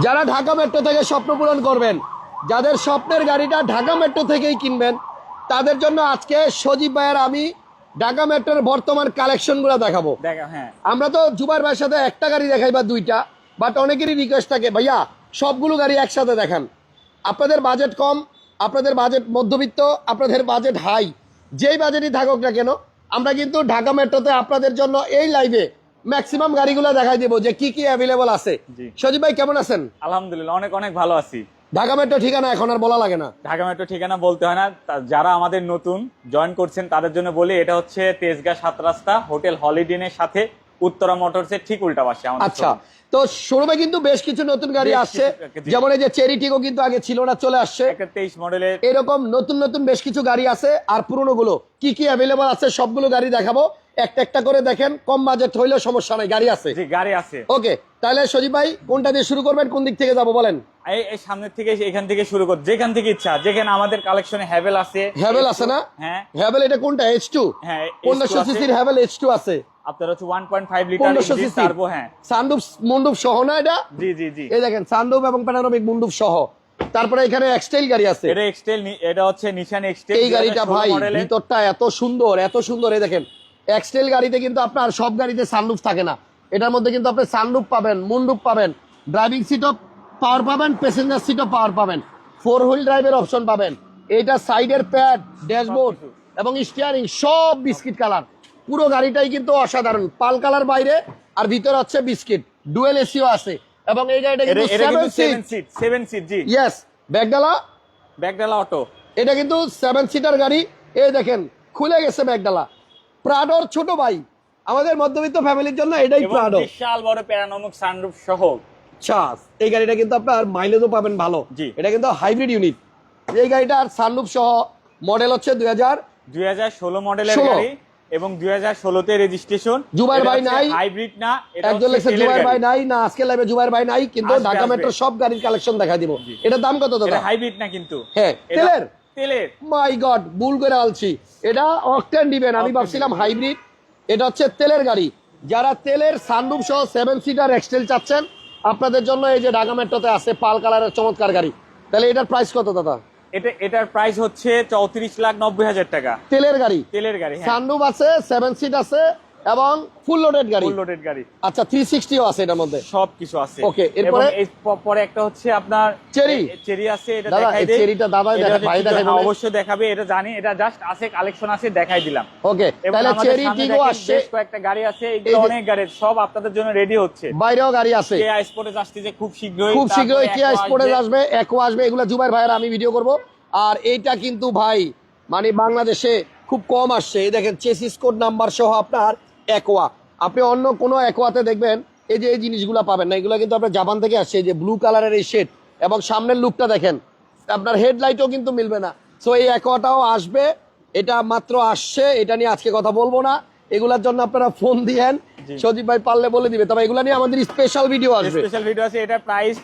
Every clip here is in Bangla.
যারা ঢাকা মেট্রো থেকে স্বপ্ন পূরণ করবেন যাদের স্বপ্নের গাড়িটা ঢাকা মেট্রো থেকেই কিনবেন তাদের জন্য আজকে সজীব ভাইয়ের আমি ঢাকা মেট্রোর বর্তমান কালেকশনগুলো দেখাবো। হ্যাঁ। আমরা তো জুবার ভাইয়ের সাথে একটা গাড়ি দেখাই বা দুইটা বাট অনেকেরই রিকোয়েস্ট থাকে ভাইয়া সবগুলো গাড়ি একসাথে দেখান। আপনাদের বাজেট কম আপনাদের বাজেট মধ্যবিত্ত আপনাদের বাজেট হাই যেই বাজেটই থাকুক না কেন আমরা কিন্তু ঢাকা মেট্রোতে আপনাদের জন্য এই লাইভে ম্যাক্সিমাম গাড়িগুলো দেখাই দেবো যে কি কি অ্যাভেলেবল আছে। সজীব ভাই কেমন আছেন? আলহামদুলিল্লাহ অনেক অনেক ভালো আছি। ঢাকা মেট্রো ঠিকানা এখন আর বলা লাগে না। ঢাকা মেট্রো ঠিকানা বলতে হয় না। যারা আমাদের নতুন জয়েন করছেন তাদের জন্য বলি এটা হচ্ছে তেজগাঁ সাত রাস্তা হোটেল হলিডেনের সাথে উত্তরা মোটরসের ঠিক উল্টা পাশে আচ্ছা তো শোরুমে কিন্তু বেশ কিছু নতুন গাড়ি আসছে। যেমন এই যে চেরি টিকো কিন্তু আগে ছিল না চলে আসছে। তেইশ মডেলের এরকম নতুন নতুন বেশ কিছু গাড়ি আছে। আর পুরনো গুলো কি কি অ্যাভেলেবল আছে সবগুলো গাড়ি দেখাবো। একটা একটা করে দেখেন কম বাজেট হইলেও সমস্যা নাই গাড়ি আছে। গাড়ি আছে। ওকে তাহলে সজীব ভাই কোনটা দিয়ে শুরু করবেন কোন দিক থেকে যাব বলেন? এই থেকে এখান থেকে শুরু কর যেখান থেকে ইচ্ছা যেখানে আমাদের কালেকশনে হ্যাভেল আছে। হ্যাভেল আছে না? হ্যাঁ। হ্যাভেল এটা কোনটা এইচ হ্যাঁ H2 সিসির হ্যাভেল এইচ আছে? আপনার হচ্ছে ওয়ান পয়েন্ট ফাইভ লিটার পনেরোশো টার্বো হ্যাঁ। সানডুপ মুন্ডুপ সহ না এটা? জি জি জি। এই দেখেন এবং প্যানারোমিক মুন্ডুপ সহ। তারপরে এখানে এক্সটাইল গাড়ি আছে। এটা এক্সটেল এটা হচ্ছে নিশান এক্সটেল এই গাড়িটা ভাই ভিতরটা এত সুন্দর এত সুন্দর এই দেখেন। এক্সটেল গাড়িতে কিন্তু আপনার সব গাড়িতে সানরুফ থাকে না। এটার মধ্যে কিন্তু আপনি সানরুফ পাবেন মুন্ডুপ পাবেন ড্রাইভিং সিটও পাওয়ার পাবেন প্যাসেঞ্জার সিটও পাওয়ার পাবেন। ফোর হুইল ড্রাইভের অপশন পাবেন। এটা সাইডের প্যাড ড্যাশবোর্ড এবং স্টিয়ারিং সব বিস্কিট কালার পুরো গাড়িটাই কিন্তু অসাধারণ। পাল কালার বাইরে আর ভিতরে হচ্ছে বিস্কিট ডুয়েল এসিও আছে। এবং এই গাড়িটা কিন্তু এটা seven seat seat seven seat জি। ইয়েস ব্যাগডালা ব্যাকডালা অটো এটা কিন্তু সেভেন সিটার গাড়ি। এই দেখেন খুলে গেছে ব্যাগডালা প্রাডোর ছোট ভাই। আমাদের মধ্যবিত্ত ফ্যামিলির জন্য এটাই এবং প্রাডো বিশাল বড় প্যারানমিক সানরুফ সহ। চাস এই গাড়িটা কিন্তু আপনার মাইলেজও পাবেন ভালো। এটা কিন্তু হাইব্রিড ইউনিট এই গাড়িটার সানরুফ সহ মডেল হচ্ছে দুই হাজার দুই হাজার ষোলো মডেলের গাড়ি এবং দুই হাজার ষোলোতে রেজিস্ট্রেশন জুবাইর ভাই নাই। হাইব্রিড না এটা একজন লেখছে জুবাইর ভাই নাই না আজকে লাইভে জুবাইর ভাই নাই কিন্তু ঢাকা মেট্রো সব গাড়ির কালেকশন দেখা দিব। এটার দাম কত দাদা? এটা হাইব্রিড না কিন্তু। হ্যাঁ তেলের? তেলের। মাই গড ভুল করে আলছি। এটা অকটেন দিবেন আমি ভাবছিলাম হাইব্রিড এটা হচ্ছে তেলের গাড়ি। যারা তেলের সানরুফ সহ সেভেন সিটার এক্সটেল চাচ্ছেন আপনাদের জন্য এই যে ঢাকা মেট্রোতে আছে পাল কালারের চমৎকার গাড়ি। তাহলে এটার প্রাইস কত দাদা? এটা এটার প্রাইস হচ্ছে চৌত্রিশ লাখ নব্বই হাজার টাকা। তেলের গাড়ি। তেলের গাড়ি হ্যাঁ। সানরুফ আছে সেভেন সিট আছে এবং ফুল লোডেড গাড়ি। ফুল লোডেড গাড়ি। আচ্ছা থ্রি সিক্সটিও আছে এটার মধ্যে। সব কিছু আছে এবং এরপরে- পরে একটা হচ্ছে আপনার চেরি। চেরি আছে এটা দেখাই এই দেই। চেরিটা দাদাই এটা দেখা- ভাই দেখাই। হ্যাঁ, অবশ্যই দেখাবে এটা জানি এটা জাস্ট আছে কালেকশন আছে দেখাই দিলাম। ওকে তাহলে চেরি আসছে। বেশ কয়েকটা গাড়ি আছে এই এগুলো যে- অনেক গাড়ি সব আপনাদের জন্য রেডি হচ্ছে। বাইরেও গাড়ি আছে। কেয়া স্পোর্টেজ আসতেছে খুব শীঘ্রই খুব শীঘ্রই তারপরে কিয়া Aqua স্পোর্টেজ আসবে। আসবে একো আসবে এগুলো জুবাইর ভাইয়ের আমি ভিডিও করব। আর এইটা কিন্তু ভাই মানে বাংলাদেশে খুব কম আসছে। এই দেখেন চেসিস কোড নাম্বার সহ আপনার একোয়া আপনি অন্য কোনো একোয়াতে দেখবেন এই যে এই জিনিসগুলো পাবেন না এগুলো কিন্তু আপনার জাপান থেকে আসছে এই যে ব্লু কালারের এই শেড এবং সামনের লুকটা দেখেন আপনার হেডলাইটও কিন্তু মিলবে না। সো এই একোয়াটাও আসবে এটা মাত্র আসছে এটা নিয়ে আজকে কথা বলব না এগুলার জন্য আপনারা ফোন দিয়েন। সজীব ভাই পারলে বলে দিবে তবে এগুলা নিয়ে আমাদের স্পেশাল ভিডিও আসবে। স্পেশাল ভিডিও আছে এটা প্রাইস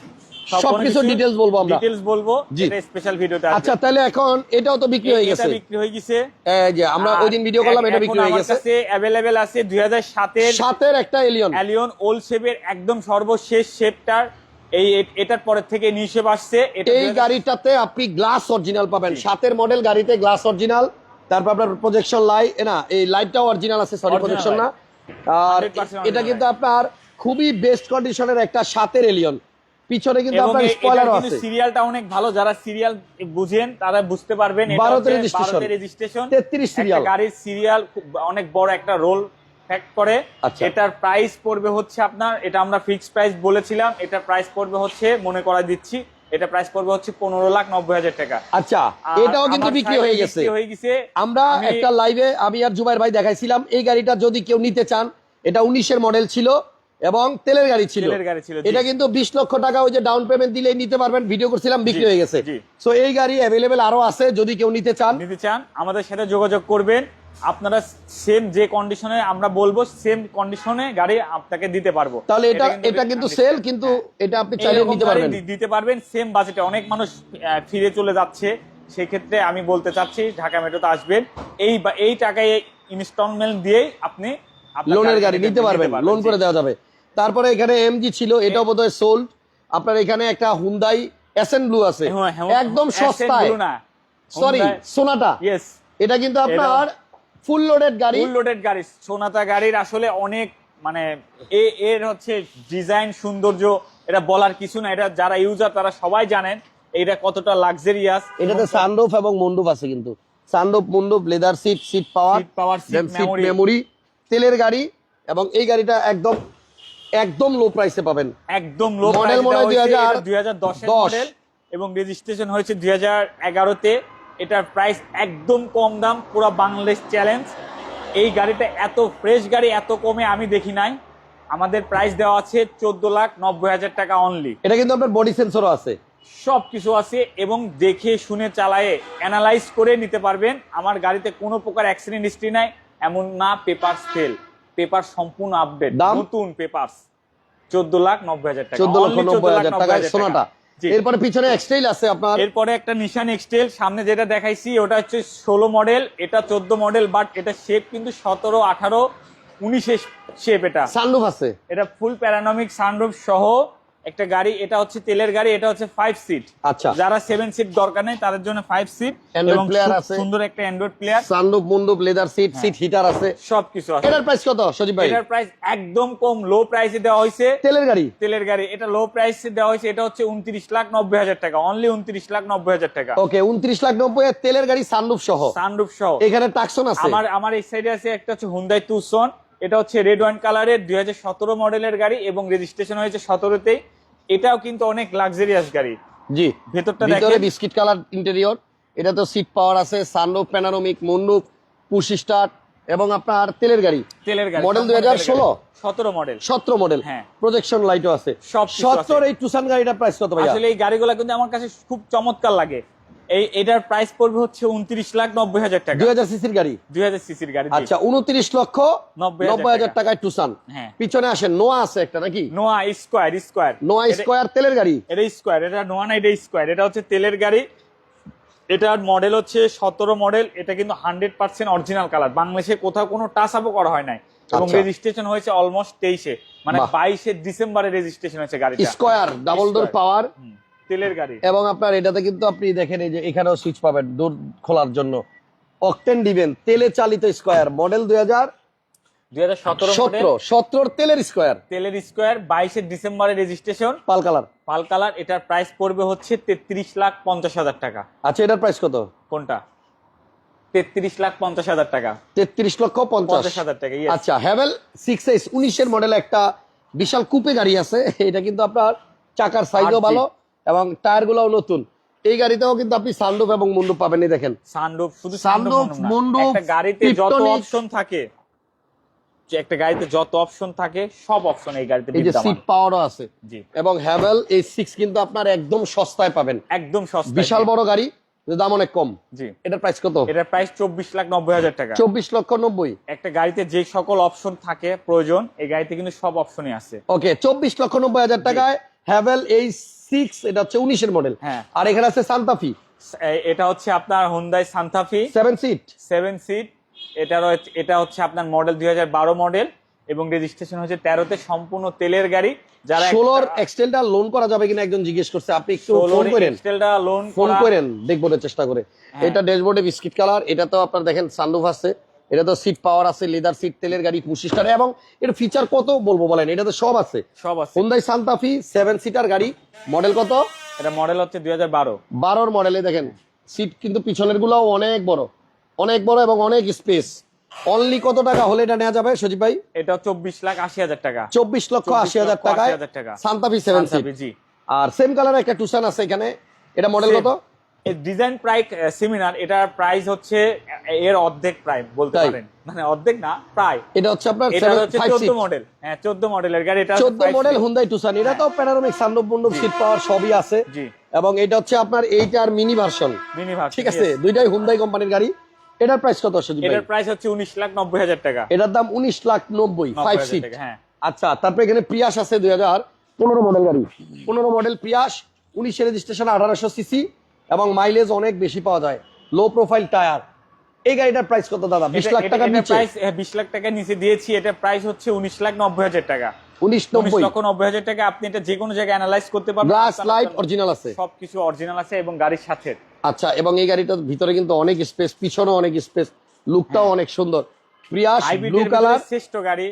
সবকিছু details বলব আমরা। ডিটেইলস বলব এটা স্পেশাল ভিডিওতে আচ্ছা তাহলে এখন এটাও তো বিক্রি হয়ে গেছে। এটা বিক্রি হয়ে গেছে। এই যে আমরা ওই দিন ভিডিও করলাম এটা বিক্রি হয়ে গেছে। কাছে অ্যাভেলেবেল আছে 2007 এর সাতের একটা এলিয়ন অ্যালিয়ন ওল্ড শেপের একদম সর্বশেষ শেপটার এই এটার পরে থেকে নিউ শেপ আসছে। এটা এই গাড়িটাতে আপনি গ্লাস অরিজিনাল পাবেন। সাতের মডেল গাড়িতে গ্লাস অরিজিনাল তারপর আপনার প্রজেকশন লাইট না এই লাইটটাও অরিজিনাল আছে সরি প্রজেকশন না। আর এটা কিন্তু আপনার খুবই বেস্ট কন্ডিশনের একটা সাতের এলিয়ন পিছনে কিন্তু আপনার স্পয়লারও আছে। সিরিয়ালটা অনেক ভালো। যারা সিরিয়াল বুঝেন তারা বুঝতে পারবেন এটা 12 তে 12 রেজিস্ট্রেশন 33 serial। গাড়ির সিরিয়াল অনেক বড় একটা রোল ফ্যাক্ট করে। আচ্ছা। এটার প্রাইস পড়বে হচ্ছে আপনার এটা আমরা ফিক্সড প্রাইস বলেছিলাম এটার প্রাইস পড়বে হচ্ছে মনে করা দিচ্ছি এটা প্রাইস পড়বে হচ্ছে পনেরো লাখ নব্বই হাজার টাকা। আচ্ছা এটাও কিন্তু বিক্রি হয়ে গেছে। হয়ে গেছে। আমরা একটা লাইভে আমি আর জুবাইর ভাই দেখাইছিলাম এই গাড়িটা যদি কেউ নিতে চান এটা উনিশের মডেল ছিল। এবং তেলের গাড়ি ছিল। এটা কিন্তু বিশ লক্ষ টাকা ওই যে ডাউন পেমেন্ট দিলেই নিতে পারবেন ভিডিও করছিলাম বিক্রি হয়ে গেছে। সো এই গাড়ি অ্যাভেলেবেল আরও আছে যদি কেউ নিতে চান। নিতে চান আমাদের সাথে যোগাযোগ করবেন। আপনারা সেম যে কন্ডিশনে আমরা বলব সেম কন্ডিশনে গাড়ি আপনাকে দিতে পারব। তাহলে এটা এটা কিন্তু সেল কিন্তু এটা আপনি চাইলে নিতে পারবেন। দিতে পারবেন সেম বাজেটে অনেক মানুষ ফিরে চলে যাচ্ছে। সেক্ষেত্রে আমি বলতে চাচ্ছি ঢাকা মেট্রোতে আসবেন। এই এই টাকায় ইনস্টলমেন্ট দিয়েই আপনি লোনের গাড়ি নিতে পারবেন। লোন করে দেওয়া যাবে। তারপরে এখানে এমজি ছিল এটাও বোধহয় সোল্ড আপনার এখানে একটা হুন্দাই এসএন ব্লু আছে। হ্যাঁ, একদম সস্তায়। সরি সোনাটা এটা কিন্তু আপনার ফুল লোডেড গাড়ি। ফুল লোডেড গাড়ি। সোনাতা গাড়ির আসলে অনেক মানে এ এর হচ্ছে ডিজাইন সৌন্দর্য এটা বলার কিছু না। এটা যারা ইউজার তারা সবাই জানেন এটা কতটা লাক্সারিয়াস এটাতে সানরুফ এবং মন্ডুপ আছে কিন্তু। Sunroof মন্ডুপ leather seat seat power power, seat memory তেলের গাড়ি এবং এই গাড়িটা একদম একদম লো প্রাইসে পাবেন। একদম লো Model মনে হয় 2000 দুই হাজার দশের দশ। মডেল এবং রেজিস্ট্রেশন হয়েছে দুই হাজার এগারোতে। এটার প্রাইস একদম কম দাম পুরো বাংলাদেশ চ্যালেঞ্জ এই গাড়িটা এত ফ্রেশ গাড়ি এত কমে আমি দেখি নাই। আমাদের প্রাইস দেওয়া আছে চোদ্দ লাখ নব্বই হাজার টাকা অনলি এটা কিন্তু আপনার বডি সেন্সরও আছে। সব কিছু আছে এবং দেখে শুনে চালায়ে অ্যানালাইজ করে নিতে পারবেন। আমার গাড়িতে কোনো প্রকার অ্যাক্সিডেন্ট হিস্ট্রি নাই এমন না পেপার ফেল পেপার সম্পূর্ণ আপডেট নতুন পেপার চোদ্দ লাখ নব্বই হাজার টাকা চোদ্দ লক্ষ নব্বই হাজার টাকা 90,000 সোনাটা। এরপরে পিছনে এক্সটাইল আছে আপনার। এরপরে একটা নিশান এক্সটেল সামনে যেটা দেখাইছি ওটা হচ্ছে ষোলো মডেল এটা চোদ্দ মডেল বাট এটা শেপ কিন্তু সতেরো আঠারো উনিশে শেপ এটা। সানরুফ আছে। এটা ফুল প্যারানমিক সানরুফ সহ একটা গাড়ি এটা হচ্ছে তেলের গাড়ি এটা হচ্ছে ফাইভ সিট আচ্ছা। যারা সেভেন সিট দরকার নেই তাদের জন্য ফাইভ সিট এবং। সুন্দর একটা অ্যান্ড্রয়েড প্লেয়ার সানরুফ মন্ডুপ লেদার সিট। সিট হিটার আছে। সবকিছু আছে। এটার প্রাইস কত সজীব ভাই? এটার প্রাইস একদম কম লো প্রাইসে দেওয়া হয়েছে। তেলের গাড়ি? তেলের গাড়ি এটা লো প্রাইসে দেওয়া হয়েছে এটা হচ্ছে উনত্রিশ লাখ নব্বই হাজার টাকা। অনলি উনত্রিশ লাখ নব্বই হাজার টাকা। ওকে উনত্রিশ লাখ নব্বই তেলের গাড়ি সানরুফ সহ। সানরুফ সহ। এখানে টাকসন আছে? আমার আমার এই সাইডে আছে একটা হচ্ছে হুন্দাই তুসন এটা হচ্ছে রেড ওয়াইন কালারের দুই হাজার সতেরো মডেলের গাড়ি এবং রেজিস্ট্রেশন হয়েছে সতেরোতেই। এটাও কিন্তু অনেক লাক্সারিয়াস গাড়ি। জি। ভেতরটা ভিতরে বিস্কিট কালার ইন্টেরিয়র এটা তো সিট পাওয়ার আছে সানরুফ প্যানারোমিক মন্ডুপ পুশ স্টার্ট এবং আপনার তেলের গাড়ি। তেলের গাড়ি Model 2016? সতেরো মডেল সতেরো মডেল হ্যাঁ। প্রজেকশন লাইটও আছে। সব আছে। এই টুসান গাড়িটার প্রাইস কত ভাইয়া? আসলে এই গাড়িগুলো কিন্তু আমার কাছে খুব চমৎকার লাগে। এই এটার প্রাইস পড়বে হচ্ছে উনত্রিশ লাখ নব্বই হাজার টাকা। দুই হাজার সিসির গাড়ি। দুই হাজার সিসির গাড়ি আচ্ছা উনত্রিশ লক্ষ নব্বই হাজার। টাকায় টুসান হ্যাঁ। পিছনে আসেন নোয়া আছে একটা নাকি? Noah square square Noah square তেলের গাড়ি। এটা স্কোয়ার এটা নোয়া না এটা স্কোয়ার এটা হচ্ছে তেলের গাড়ি। এটার মডেল হচ্ছে সতেরো মডেল এটা কিন্তু হান্ড্রেড পার্সেন্ট অরিজিনাল কালার বাংলাদেশে কোথাও কোনো টাচ আপও করা হয় নাই। এবং আচ্ছা। রেজিস্ট্রেশন হয়েছে অলমোস্ট তেইশে। মানে। বাইশে ডিসেম্বরে রেজিস্ট্রেশন হয়েছে গাড়িটা। স্কোয়ার ডাবল ডোর পাওয়ার তেলের গাড়ি। এবং আপনার এটাতে কিন্তু আপনি দেখেন এই যে এখানেও সুইচ পাবেন ডোর খোলার জন্য। অকটেন দিবেন তেলে চালিত স্কোয়ার মডেল দুই হাজার তেলের স্কোয়ার। তেলের স্কোয়ার বাইশে ডিসেম্বরে registration pearl colour. Pearl colour এটার প্রাইস পড়বে হচ্ছে তেত্রিশ লাখ পঞ্চাশ হাজার টাকা। আচ্ছা এটার প্রাইস কত? কোনটা? তেত্রিশ লাখ পঞ্চাশ হাজার টাকা। তেত্রিশ লক্ষ পঞ্চাশ। হাজার টাকা আচ্ছা হ্যাভেল সিক্স এস উনিশের মডেল একটা বিশাল কুপে গাড়ি আছে। এটা কিন্তু আপনার চাকার সাইজও ভালো এবং টায়ার গুলাও নতুন। এই গাড়িতেও কিন্তু আপনি সানরুফ এবং মুন্ডুপ পাবেন এই দেখেন। সানরুফ শুধু সানরুফ না। একটা গাড়িতে যত অপশন থাকে যে একটা গাড়িতে যত অপশন থাকে সব অপশন এই গাড়িতে এই যে সিট পাওয়ারও আছে। জি। এবং হ্যাভেল এই সিক্স কিন্তু আপনার একদম সস্তায় পাবেন। একদম সস্তা বিশাল বড় গাড়ি দাম অনেক কম। জি। এটার প্রাইস কত? এটার প্রাইস চব্বিশ লাখ নব্বই হাজার টাকা। চব্বিশ লক্ষ নব্বই। একটা গাড়িতে যে সকল অপশন থাকে প্রয়োজন এই গাড়িতে কিন্তু সব অপশনই আছে। ওকে চব্বিশ লক্ষ নব্বই হাজার টাকায় হ্যাভেল এই সিক্স এটা হচ্ছে উনিশের মডেল হ্যাঁ। আর এখানে আছে সান্তাফি এটা হচ্ছে আপনার Hyundai Santa Fe seven seat seven seat হচ্ছে- এটা হচ্ছে আপনার মডেল দুই মডেল এবং রেজিস্ট্রেশন হচ্ছে তেরোতে সম্পূর্ণ তেলের গাড়ি। যারা ষোলোর এক্সটেলটা লোন করা যাবে কিনা একজন জিজ্ঞেস করছে। আপনি একটু ফোন করেন। লোন ফোন করেন দেখব চেষ্টা করে। হ্যাঁ। এটা ড্যাশবোর্ডে বিস্কিট কালার এটা তো আপনার দেখেন সানরুফ আছে। এটা তো সিট পাওয়ার আছে লেদার সিট তেলের গাড়ি পুশিস্টার এবং এর ফিচার কত বলব বলেন? এটা তো সব আছে। সব আছে। Hyundai Santa Fe seven seater গাড়ি মডেল কত? এটা মডেল হচ্ছে দুই হাজার বারো। বারোর মডেলে দেখেন সিট কিন্তু পিছনের গুলাও অনেক বড় অনেক বড় এবং অনেক স্পেস অনলি কত টাকা হলে এটা নেওয়া যাবে সজীব ভাই? এটা চব্বিশ লাখ আশি হাজার টাকা। চব্বিশ লক্ষ 24 আশি হাজার টাকায় 80,000 টাকা। সান্তাফি সেভেন সিট আর সেম কালার একটা টুসান আছে এখানে। এটা মডেল কত? ডিজাইন প্রাইস সিমিলার এটার প্রাইস হচ্ছে এর অর্ধেক প্রায় বলতে পারেন। মানে অর্ধেক না প্রায়। এটা হচ্ছে আপনার এটা হচ্ছে ফাইভ চোদ্দ সিট মডেল হ্যাঁ চোদ্দ মডেলের গাড়ি এটা চোদ্দ মডেল হুন্দাই টুসান এটা তো প্যানারোমিক সানরুফ মুন্ডুপ সিট পাওয়ার সবই আছে। জি। এবং এটা হচ্ছে আপনার এইটার মিনি ভার্সন মিনি ভার্সন ঠিক আছে? দুইটাই হুন্দাই কোম্পানির গাড়ি। এটার প্রাইস কত ভাই? এটার প্রাইস হচ্ছে উনিশ লাখ নব্বই হাজার টাকা। এটার দাম উনিশ লাখ নব্বই ফাইভ 90,000 সিট হ্যাঁ। আচ্ছা তারপরে এখানে প্রিয়াস আছে দুই হাজার পনেরো মডেল গাড়ি। পনেরো মডেল প্রিয়াস উনিশের রেজিস্ট্রেশন আঠারোশো সিসি এবং মাইলেজ অনেক বেশি পাওয়া যায়। লো প্রোফাইল টায়ার এই গাড়িটার প্রাইস কত দাদা? বিশ লাখ নিচে। প্রাইস বিশ লাখ টাকা নিচে দিয়েছি। এটা প্রাইস হচ্ছে উনিশ লাখ নব্বই হাজার টাকা। উনিশ উনিশ লক্ষ নব্বই হাজার টাকা আপনি এটা যে কোনো জায়গায় অ্যানালাইজ করতে পারবেন। গ্লাস লাইট অরিজিনাল আছে। সবকিছু অরিজিনাল আছে এবং গাড়ির সাথে। আচ্ছা এবং এই গাড়িটার ভিতরে কিন্তু অনেক স্পেস পিছনেও অনেক স্পেস লুকটাও অনেক সুন্দর। প্রিয়াস ব্লু কালার শ্রেষ্ঠ গাড়ি।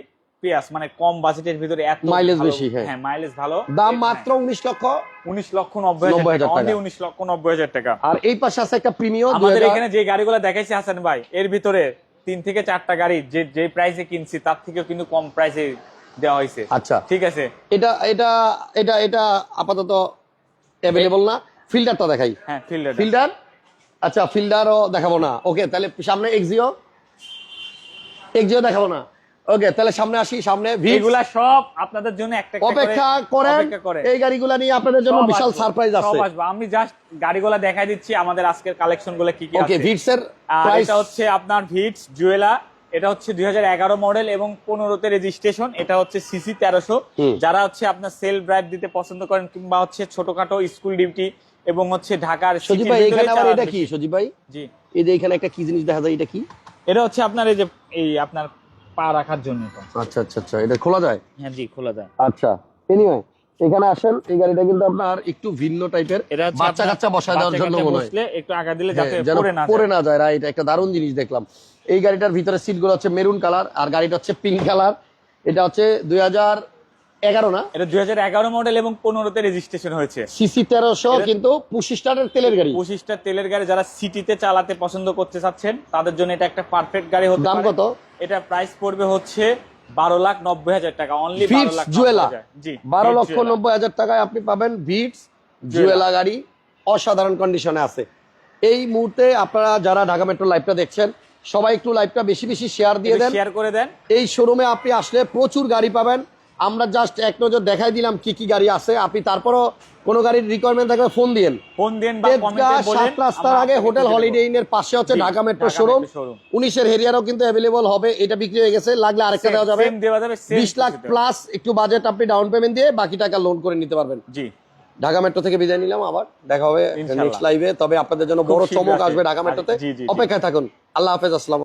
মানে কম বাজেটের ভিতরে এত ভালো- বেশি, হ্যাঁ। হ্যাঁ মাইলেজ ভালো। দাম মাত্র উনিশ লক্ষ উনিশ লক্ষ নব্বই 90,000 হাজার টাকা। টাকা। উনিশ লক্ষ নব্বই হাজার টাকা। আর এই পাশে আছে একটা প্রিমিয়াম আমাদের এখানে যে গাড়িগুলো দেখাইছে হাসান ভাই এর ভিতরে তিন থেকে চারটা গাড়ি যে যে প্রাইসে কিনছি তার থেকেও কিন্তু কম প্রাইসে দেওয়া হয়েছে আচ্ছা। ঠিক আছে? এটা এটা এটা এটা আপাতত অ্যাভেলেবল না। ফিল্টারটা দেখাই। হ্যাঁ ফিল্ডার ফিল্টার আচ্ছা ফিল্টারও দেখাবো না। ওকে তাহলে সামনে এক্সিও এক্সিও দেখাবো না। ওকে তাহলে সামনে আসি সামনে ভিড় এগুলা সব আপনাদের জন্য একটা অপেক্ষা করেন। করে। এই গাড়িগুলা নিয়ে আপনাদের জন্য বিশাল সারপ্রাইজ আছে। আমি জাস্ট গাড়িগুলা দেখাই দিচ্ছি আমাদের আজকের কালেকশনগুলো কি কি ওকে আছে। ভিটসের আর প্রাইস এটা হচ্ছে আপনার ভিটস জুয়েলা এটা হচ্ছে দুই মডেল এবং পনেরোতে রেজিস্ট্রেশন এটা হচ্ছে সিসি তেরোশো। যারা হচ্ছে আপনার সেল ড্রাইভ দিতে পছন্দ করেন কিংবা হচ্ছে ছোটখাটো স্কুল ডিউটি এবং হচ্ছে ঢাকার সজীব ভাই এখানে আবার এটা কি। সজীব ভাই? জি। এই যে এখানে একটা কি জিনিস দেখা যায় এটা কি? এটা হচ্ছে আপনার এই যে এই আপনার পা রাখার জন্য আচ্ছা আচ্ছা আচ্ছা এটা খোলা যায়? হ্যাঁ জি খোলা যায়। আচ্ছা এনিওয়ে এখানে আসেন এই গাড়িটা কিন্তু আপনার একটু ভিন্ন টাইপের বাচ্চা কাচ্চা বসায় দেওয়ার জন্য মনে হয়। একটু আগা দিলে যাতে হ্যাঁ, পড়ে। না যায়। রাইট একটা দারুণ জিনিস দেখলাম। এই গাড়িটার ভিতরে সিটগুলো হচ্ছে মেরুন কালার আর গাড়িটা হচ্ছে পিঙ্ক কালার এটা হচ্ছে দুই হাজার এগারো না? এটা দুই হাজার এগারো মডেল এবং পনেরোতে রেজিস্ট্রেশন হয়েছে। সিসি তেরোশো কিন্তু পঁচিশ স্টারের তেলের গাড়ি। পঁচিশটা তেলের গাড়ি যারা সিটিতে চালাতে পছন্দ করতে চাচ্ছেন তাদের জন্য এটা একটা পারফেক্ট গাড়ি হতে দাম কত? এটা প্রাইস পড়বে হচ্ছে বারো লাখ নব্বই হাজার টাকা। অনলি বারো লাখ জুয়েলা জি বারো লক্ষ নব্বই হাজার টাকায় আপনি পাবেন ভিটস জুয়েলা গাড়ি। অসাধারণ কন্ডিশনে আছে। এই মুহূর্তে আপনারা যারা ঢাকা মেট্রো লাইভটা দেখছেন সবাই একটু লাইভটা বেশি বেশি শেয়ার দিয়ে দেন। শেয়ার করে দেন। এই শোরুমে আপনি আসলে প্রচুর গাড়ি পাবেন। আমরা জাস্ট এক নজর দেখাই দিলাম কি কি গাড়ি আছে। আপনি তারপরও কোনো গাড়ির রিকোয়ারমেন্ট থাকলে ফোন দিয়েন। ফোন দেন সাত রাস্তার আগে হোটেল হলিডে ইন এর পাশে হচ্ছে ঢাকা মেট্রো শোরুম উনিশের হেরিয়ারও কিন্তু অ্যাভেলেবল হবে এটা বিক্রি হয়ে গেছে লাগলে আরেকটা দেওয়া যাবে। বিশ লাখ প্লাস একটু বাজেট আপনি ডাউন পেমেন্ট দিয়ে বাকি টাকা লোন করে নিতে পারবেন। জি। ঢাকা মেট্রো থেকে বিদায় নিলাম আবার দেখা হবে নেক্সট লাইভে তবে আপনাদের জন্য বড় চমক আসবে। ঢাকা মেট্রোতে। অপেক্ষায় থাকুন। আল্লাহ হাফেজ আসসালাম